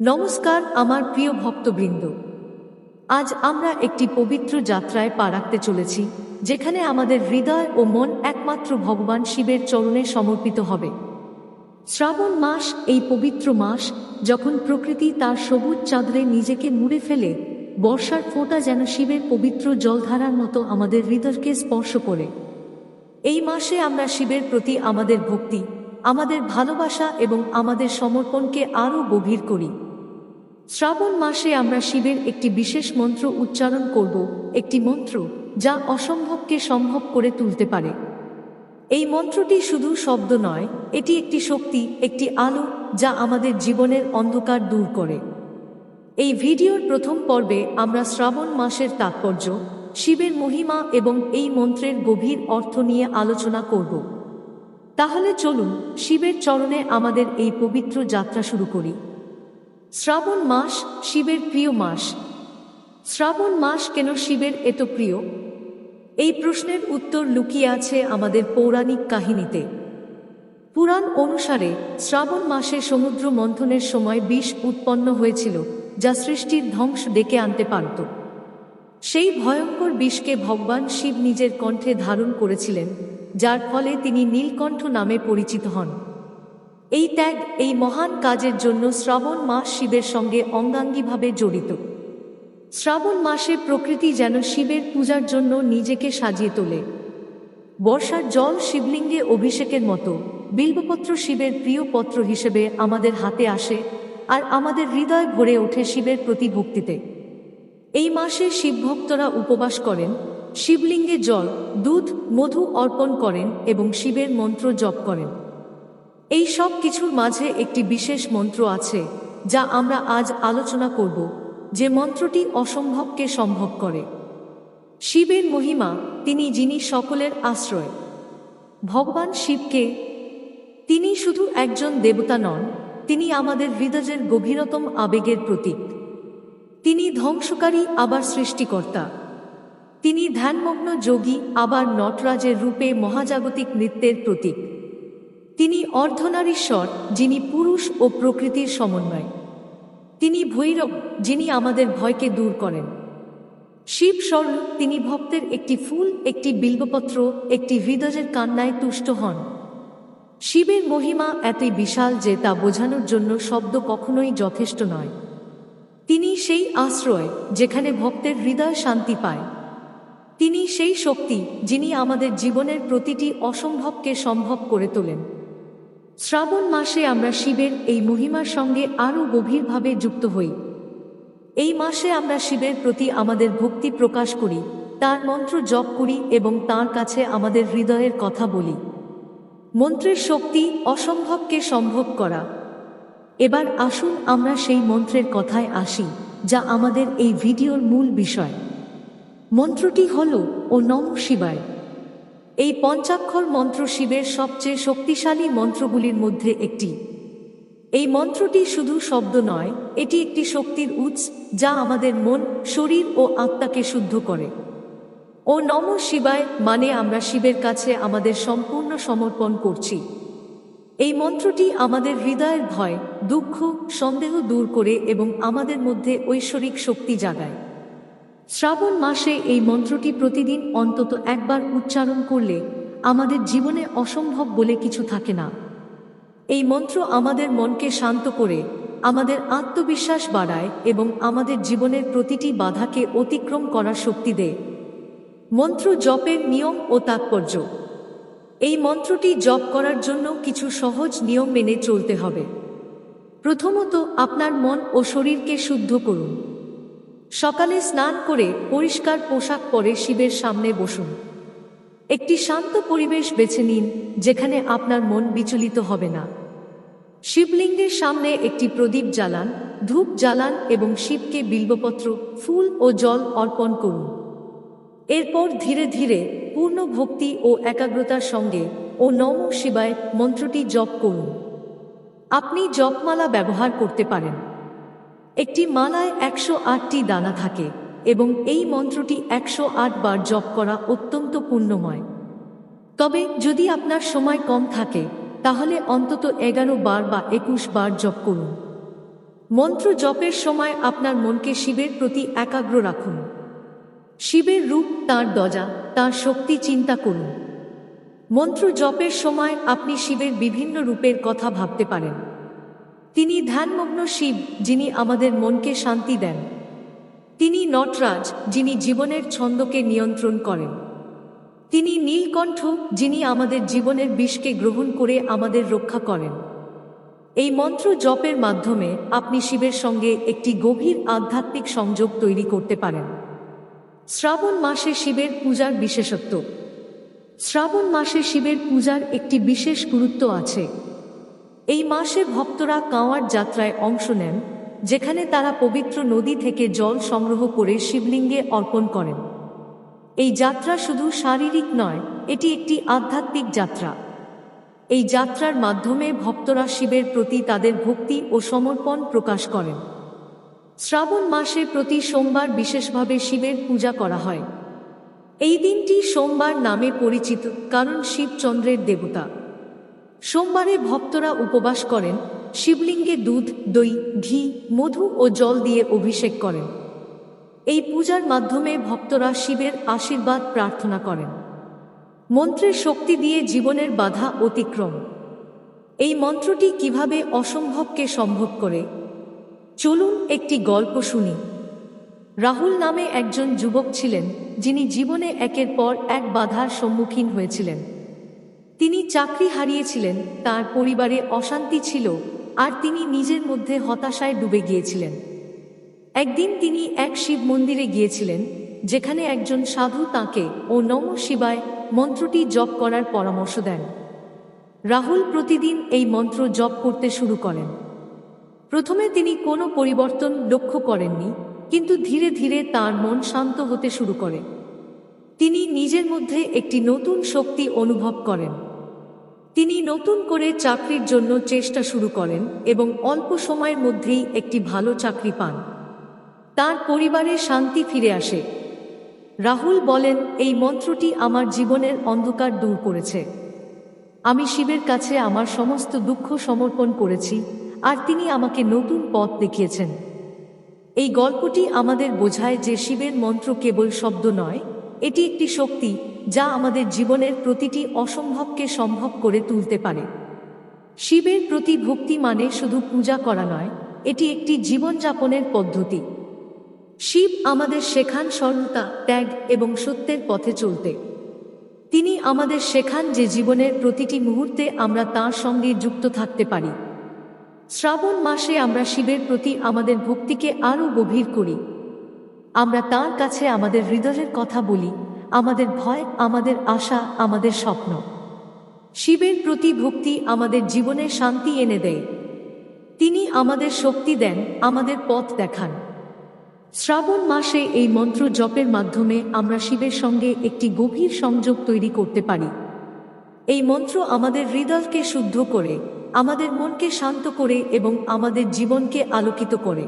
নমস্কার, আমার প্রিয় ভক্তবৃন্দ। আজ আমরা একটি পবিত্র যাত্রায় পা রাখতে চলেছি, যেখানে আমাদের হৃদয় ও মন একমাত্র ভগবান শিবের চরণে সমর্পিত হবে। শ্রাবণ মাস, এই পবিত্র মাস, যখন প্রকৃতি তার সবুজ চাঁদরে নিজেকে মুড়ে ফেলে, বর্ষার ফোঁটা যেন শিবের পবিত্র জলধারার মতো আমাদের হৃদয়কে স্পর্শ করে। এই মাসে আমরা শিবের প্রতি আমাদের ভক্তি, আমাদের ভালোবাসা এবং আমাদের সমর্পণকে আরও গভীর করি। শ্রাবণ মাসে আমরা শিবের একটি বিশেষ মন্ত্র উচ্চারণ করব, একটি মন্ত্র যা অসম্ভবকে সম্ভব করে তুলতে পারে। এই মন্ত্রটি শুধু শব্দ নয়, এটি একটি শক্তি, একটি আলো যা আমাদের জীবনের অন্ধকার দূর করে। এই ভিডিওর প্রথম পর্বে আমরা শ্রাবণ মাসের তাৎপর্য, শিবের মহিমা এবং এই মন্ত্রের গভীর অর্থ নিয়ে আলোচনা করব। তাহলে চলুন, শিবের চরণে আমাদের এই পবিত্র যাত্রা শুরু করি। শ্রাবণ মাস শিবের প্রিয় মাস। শ্রাবণ মাস কেন শিবের এত প্রিয়? এই প্রশ্নের উত্তর লুকিয়ে আছে আমাদের পৌরাণিক কাহিনীতে। পুরাণ অনুসারে শ্রাবণ মাসে সমুদ্র মন্থনের সময় বিষ উৎপন্ন হয়েছিল, যা সৃষ্টির ধ্বংস ডেকে আনতে পারত। সেই ভয়ঙ্কর বিষকে ভগবান শিব নিজের কণ্ঠে ধারণ করেছিলেন, যার ফলে তিনি নীলকণ্ঠ নামে পরিচিত হন। এই ত্যাগ এই মহান কাজের জন্য শ্রাবণ মাস শিবের সঙ্গে অঙ্গাঙ্গিভাবে জড়িত। শ্রাবণ মাসে প্রকৃতি যেন শিবের পূজার জন্য নিজেকে সাজিয়ে তোলে। বর্ষার জল শিবলিঙ্গে অভিষেকের মতো বিল্বপত্র শিবের প্রিয় পত্র হিসেবে আমাদের হাতে আসে আর আমাদের হৃদয় ভরে ওঠে শিবের প্রতি ভক্তিতে এই মাসে শিবভক্তরা উপবাস করেন, শিবলিঙ্গে জল, দুধ, মধু অর্পণ করেন এবং শিবের মন্ত্র জপ করেন। এই সব কিছুর মাঝে একটি বিশেষ মন্ত্র আছে, যা আমরা আজ আলোচনা করব, যে মন্ত্রটি অসম্ভবকে সম্ভব করে। শিবের মহিমা, তিনি যিনি সকলের আশ্রয়। ভগবান শিবকে, তিনি শুধু একজন দেবতা নন, তিনি আমাদের হৃদয়ের গভীরতম আবেগের প্রতীক। তিনি ধ্বংসকারী, আবার সৃষ্টিকর্তা। তিনি ধ্যানমগ্ন যোগী, আবার নটরাজের রূপে মহাজাগতিক নৃত্যের প্রতীক। তিনি অর্ধনারীশ্বর, যিনি পুরুষ ও প্রকৃতির সমন্বয়। তিনি ভৈরব, যিনি আমাদের ভয়কে দূর করেন। শিব স্বর্ণ, তিনি ভক্তের একটি ফুল, একটি বিল্বপত্র, একটি হৃদয়ের কান্নায় তুষ্ট হন। শিবের মহিমা এতই বিশাল যে তা বোঝানোর জন্য শব্দ কখনোই যথেষ্ট নয়। তিনি সেই আশ্রয় যেখানে ভক্তের হৃদয় শান্তি পায়। তিনি সেই শক্তি যিনি আমাদের জীবনের প্রতিটি অসম্ভবকে সম্ভব করে তোলেন। শ্রাবণ মাসে আমরা শিবের এই মহিমার সঙ্গে আরও গভীরভাবে যুক্ত হই। এই মাসে আমরা শিবের প্রতি আমাদের ভক্তি প্রকাশ করি, তার মন্ত্র জপ করি এবং তার কাছে আমাদের হৃদয়ের কথা বলি। মন্ত্রের শক্তি অসম্ভবকে সম্ভব করা। এবার আসুন আমরা সেই মন্ত্রের কথায় আসি, যা আমাদের এই ভিডিওর মূল বিষয়। মন্ত্রটি হল, ও নম শিবায়। এই পঞ্চাক্ষর মন্ত্র শিবের সবচেয়ে শক্তিশালী মন্ত্রগুলির মধ্যে একটি। এই মন্ত্রটি শুধু শব্দ নয়, এটি একটি শক্তির উৎস যা আমাদের মন, শরীর ও আত্মাকে শুদ্ধ করে। ও নম শিবায় মানে আমরা শিবের কাছে আমাদের সম্পূর্ণ সমর্পণ করছি। এই মন্ত্রটি আমাদের হৃদয়ের ভয়, দুঃখ, সন্দেহ দূর করে এবং আমাদের মধ্যে ঐশ্বরিক শক্তি জাগায়। শ্রাবণ মাসে এই মন্ত্রটি প্রতিদিন অন্তত একবার উচ্চারণ করলে আমাদের জীবনে অসম্ভব বলে কিছু থাকে না। এই মন্ত্র আমাদের মনকে শান্ত করে, আমাদের আত্মবিশ্বাস বাড়ায় এবং আমাদের জীবনের প্রতিটি বাধাকে অতিক্রম করার শক্তি দেয়। মন্ত্র জপের নিয়ম ও তাৎপর্য। এই মন্ত্রটি জপ করার জন্য কিছু সহজ নিয়ম মেনে চলতে হবে। প্রথমত আপনার মন ও শরীরকে শুদ্ধ করুন। সকালে স্নান করে পরিষ্কার পোশাক পরে শিবের সামনে বসুন। একটি শান্ত পরিবেশ বেছে নিন, যেখানে আপনার মন বিচলিত হবে না। শিবলিঙ্গের সামনে একটি প্রদীপ জ্বালান, ধূপ জ্বালান এবং শিবকে বিল্বপত্র, ফুল ও জল অর্পণ করুন। এরপর ধীরে ধীরে পূর্ণ ভক্তি ও একাগ্রতার সঙ্গে ও নম শিবায় মন্ত্রটি জপ করুন। আপনি জপমালা ব্যবহার করতে পারেন। একটি মালায় একশো আটটি দানা থাকে এবং এই মন্ত্রটি একশো আট বার জপ করা অত্যন্ত পুণ্যময়। তবে যদি আপনার সময় কম থাকে, তাহলে অন্তত এগারো বার বা একুশ বার জপ করুন। মন্ত্র জপের সময় আপনার মনকে শিবের প্রতি একাগ্র রাখুন। শিবের রূপ, তার দজা তার শক্তি চিন্তা করুন। মন্ত্র জপের সময় আপনি শিবের বিভিন্ন রূপের কথা ভাবতে পারেন। তিনি ধ্যানমগ্ন শিব, যিনি আমাদের মনকে শান্তি দেন। তিনি নটরাজ, যিনি জীবনের ছন্দকে নিয়ন্ত্রণ করেন। তিনি নীলকণ্ঠ, যিনি আমাদের জীবনের বিষকে গ্রহণ করে আমাদের রক্ষা করেন। এই মন্ত্র জপের মাধ্যমে আপনি শিবের সঙ্গে একটি গভীর আধ্যাত্মিক সংযোগ তৈরি করতে পারেন। শ্রাবণ মাসে শিবের পূজার বিশেষত্ব। শ্রাবণ মাসে শিবের পূজার একটি বিশেষ গুরুত্ব আছে। এই মাসে ভক্তরা কাঁওয়ার যাত্রায় অংশ নেন, যেখানে তারা পবিত্র নদী থেকে জল সংগ্রহ করে শিবলিঙ্গে অর্পণ করেন। এই যাত্রা শুধু শারীরিক নয়, এটি একটি আধ্যাত্মিক যাত্রা। এই যাত্রার মাধ্যমে ভক্তরা শিবের প্রতি তাদের ভক্তি ও সমর্পণ প্রকাশ করেন। শ্রাবণ মাসে প্রতি সোমবার বিশেষভাবে শিবের পূজা করা হয়। এই দিনটি সোমবার নামে পরিচিত, কারণ শিবচন্দ্রের দেবতা। সোমবারে ভক্তরা উপবাস করেন, শিবলিঙ্গে দুধ, দই, ঘি, মধু ও জল দিয়ে অভিষেক করেন। এই পূজার মাধ্যমে ভক্তরা শিবের আশীর্বাদ প্রার্থনা করেন। মন্ত্রের শক্তি দিয়ে জীবনের বাধা অতিক্রম। এই মন্ত্রটি কীভাবে অসম্ভবকে সম্ভব করে? চলুন একটি গল্প শুনি। রাহুল নামে একজন যুবক ছিলেন, যিনি জীবনে একের পর এক বাধার সম্মুখীন হয়েছিলেন। তিনি চাকরি হারিয়েছিলেন, তার পরিবারে অশান্তি ছিল, আর তিনি নিজের মধ্যে হতাশায় ডুবে গিয়েছিলেন। একদিন তিনি এক শিব মন্দিরে গিয়েছিলেন, যেখানে একজন সাধু তাকে ও নম শিবায় মন্ত্রটি জপ করার পরামর্শ দেন। রাহুল প্রতিদিন এই মন্ত্র জপ করতে শুরু করেন। প্রথমে তিনি কোনো পরিবর্তন লক্ষ্য করেননি, কিন্তু ধীরে ধীরে তার মন শান্ত হতে শুরু করে। তিনি নিজের মধ্যে একটি নতুন শক্তি অনুভব করেন। তিনি নতুন করে চাকরির জন্য চেষ্টা শুরু করেন এবং অল্প সময়ের মধ্যেই একটি ভালো চাকরি পান। তার পরিবারে শান্তি ফিরে আসে। রাহুল বলেন, এই মন্ত্রটি আমার জীবনের অন্ধকার দূর করেছে। আমি শিবের কাছে আমার সমস্ত দুঃখ সমর্পণ করেছি আর তিনি আমাকে নতুন পথ দেখিয়েছেন। এই গল্পটি আমাদের বোঝায় যে শিবের মন্ত্র কেবল শব্দ নয় এটি একটি শক্তি যা আমাদের জীবনের প্রতিটি অসম্ভবকে সম্ভব করে তুলতে পারে। শিবের প্রতি ভক্তি মানে শুধু পূজা করা নয়, এটি একটি জীবনযাপনের পদ্ধতি। শিব আমাদের শেখান সরলতা ত্যাগ এবং সত্যের পথে চলতে। তিনি আমাদের শেখান যে জীবনের প্রতিটি মুহূর্তে আমরা তাঁর সঙ্গে যুক্ত থাকতে পারি। শ্রাবণ মাসে আমরা শিবের প্রতি আমাদের ভক্তিকে আরও গভীর করি। আমরা তার কাছে আমাদের হৃদয়ের কথা বলি, আমাদের ভয়, আমাদের আশা, আমাদের স্বপ্ন। শিবের প্রতি ভক্তি আমাদের জীবনে শান্তি এনে দেয়। তিনি আমাদের শক্তি দেন, আমাদের পথ দেখান। শ্রাবণ মাসে এই মন্ত্র জপের মাধ্যমে আমরা শিবের সঙ্গে একটি গভীর সংযোগ তৈরি করতে পারি। এই মন্ত্র আমাদের হৃদয়কে শুদ্ধ করে, আমাদের মনকে শান্ত করে এবং আমাদের জীবনকে আলোকিত করে।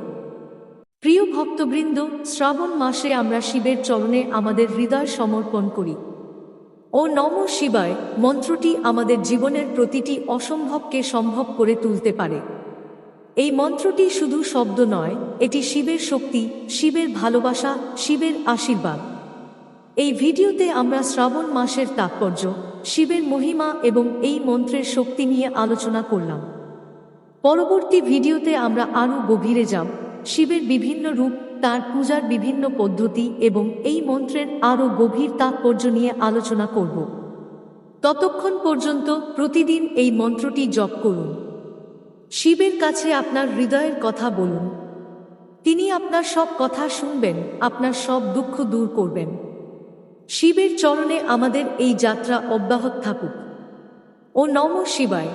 প্রিয় ভক্তবৃন্দ, শ্রাবণ মাসে আমরা শিবের চরণে আমাদের হৃদয় সমর্পণ করি। ও নম শিবায়, মন্ত্রটি আমাদের জীবনের প্রতিটি অসম্ভবকে সম্ভব করে তুলতে পারে। এই মন্ত্রটি শুধু শব্দ নয়, এটি শিবের শক্তি, শিবের ভালোবাসা, শিবের আশীর্বাদ। এই ভিডিওতে আমরা শ্রাবণ মাসের তাৎপর্য, শিবের মহিমা এবং এই মন্ত্রের শক্তি নিয়ে আলোচনা করলাম। পরবর্তী ভিডিওতে আমরা আরও গভীরে যাব। শিবের বিভিন্ন রূপ, তার পূজার বিভিন্ন পদ্ধতি এবং এই মন্ত্রের আরও গভীর তাৎপর্য নিয়ে আলোচনা করব। ততক্ষণ পর্যন্ত প্রতিদিন এই মন্ত্রটি জপ করুন। শিবের কাছে আপনার হৃদয়ের কথা বলুন। তিনি আপনার সব কথা শুনবেন, আপনার সব দুঃখ দূর করবেন। শিবের চরণে আমাদের এই যাত্রা অব্যাহত থাকুক। ও নম শিবায়।